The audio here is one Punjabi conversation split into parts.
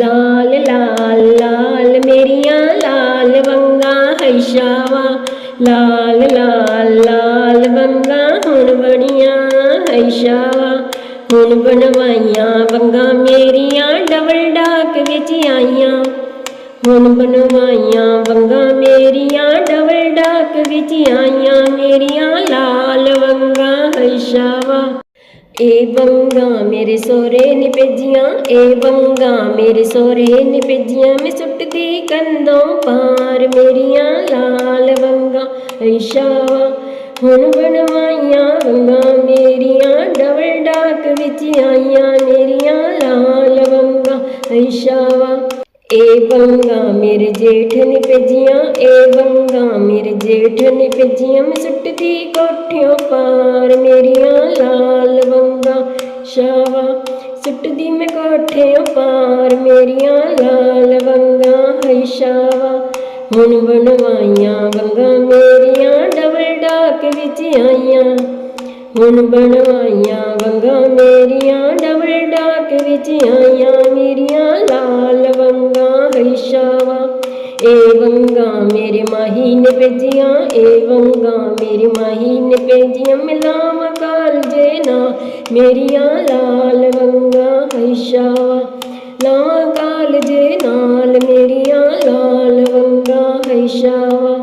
ਲਾਲ ਲਾਲ ਲਾਲ, ਮੇਰੀਆਂ ਲਾਲ ਵੰਗਾ ਹੈਸ਼ਾਵਾ ਲਾਲ ਲਾਲ ਲਾਲ ਵੰਗਾ ਹੁਣ ਬਣੀਆਂ ਹੈਸ਼ਾਵਾ ਹੁਣ ਬਣਵਾਈਆਂ ਵੰਗਾ ਮੇਰੀਆਂ ਡਬਲ ਡਾਕ ਵਿੱਚ ਆਈਆਂ। ਹੁਣ ਬਣਵਾਈਆਂ ਵੰਗਾ ਮੇਰੀਆਂ ਡਬਲ ਡਾਕ ਵਿੱਚ ਆਈਆਂ। ਮੇਰੀਆਂ ਲਾਲ ਵੰਗਾ ਹੈਸ਼ਾਵਾ ਏ ਵੰਗਾ ਮੇਰੇ ਸੋਰੇ ਨੇ ਭੇਜੀਆਂ, ਏ ਵੰਗਾ ਮੇਰੇ ਸੋਰੇ ਨੇ ਭੇਜੀਆਂ। ਮੈਂ ਸੁੱਟਦੀ ਕੰਦੋਂ ਪਾਰ ਮੇਰੀਆਂ ਲਾਲ ਵੰਗਾ ਇਸ਼ਾਵਾ ਹੁਣ ਬਣਵਾਈਆਂ ਵੰਗਾ ਮੇਰੀਆਂ, ਡਬਲ ਡਾਕ ਵਿੱਚ ਆਈਆਂ ਮੇਰੀਆਂ ਲਾਲ ਵੰਗਾ ਇਸ਼ਾਵਾ ਏ ਬੰਗਾ ਮੇਰੇ ਜੇਠ ਨੇ ਭੇਜੀਆਂ, ਏ ਬੰਗਾ ਮੇਰੇ ਜੇਠ ਨੇ ਭੇਜੀਆਂ। ਮੈਂ ਸੁੱਟਦੀ ਕੋਠਿਓਂ ਪਾਰ ਮੇਰੀਆਂ ਸ਼ਾਵਾ ਸੁੱਟਦੀ ਮੈਂ ਕੋਠਿਓਂ ਪਾਰ, ਮੇਰੀਆਂ ਲਾਲ ਵੰਗਾ ਹੈ ਸ਼ਾਵਾ ਹੁਣ ਬਣਵਾਈਆਂ ਵੰਗਾ ਮੇਰੀਆਂ, ਡਬਲ ਡਾਕ ਵਿੱਚ ਆਈਆਂ। ਹੁਣ ਬਣਵਾਈਆਂ ਵੰਗਾ ਮੇਰੀਆਂ, ਡਬਲ ਡਾਕ ਵਿੱਚ ਆਈਆਂ। ਮੇਰੀਆਂ ਏ ਵੰਗਾ ਮੇਰੇ ਮਾਹੀ ਨੇ ਭੇਜੀਆਂ ਏਵੰ ਗਾ ਮੇਰੇ ਮਾਹੀ ਨੇ ਭੇਜੀਆਂ ਮਿਲਾਮ ਕਾਲ ਜੇ ਨਾ ਮੇਰੀਆਂ ਲਾਲ ਵੰਗਾ ਹੈਸ਼ਾਵਾ ਲਾਵਾਂ ਕਾਲ ਜੇ ਨਾਲ ਮੇਰੀਆਂ ਲਾਲ ਵੰਗਾ ਹੈਸ਼ਾਵਾ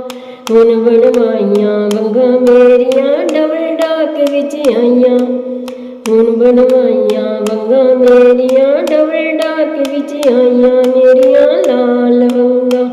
ਹੁਣ ਬਣਵਾਈਆਂ ਵੰਗਾ ਮੇਰੀਆਂ ਡਬਲ ਡਾਕ ਵਿੱਚ ਆਈਆਂ ਹੁਣ ਬਣਵਾਈਆਂ ਵੰਗਾ ਮੇਰੀਆਂ ਡਬਲ ਡਾਕ ਵਿੱਚ ਆਈਆਂ ਮੇਰੀਆਂ ਲਾਲ ਵੰਗਾ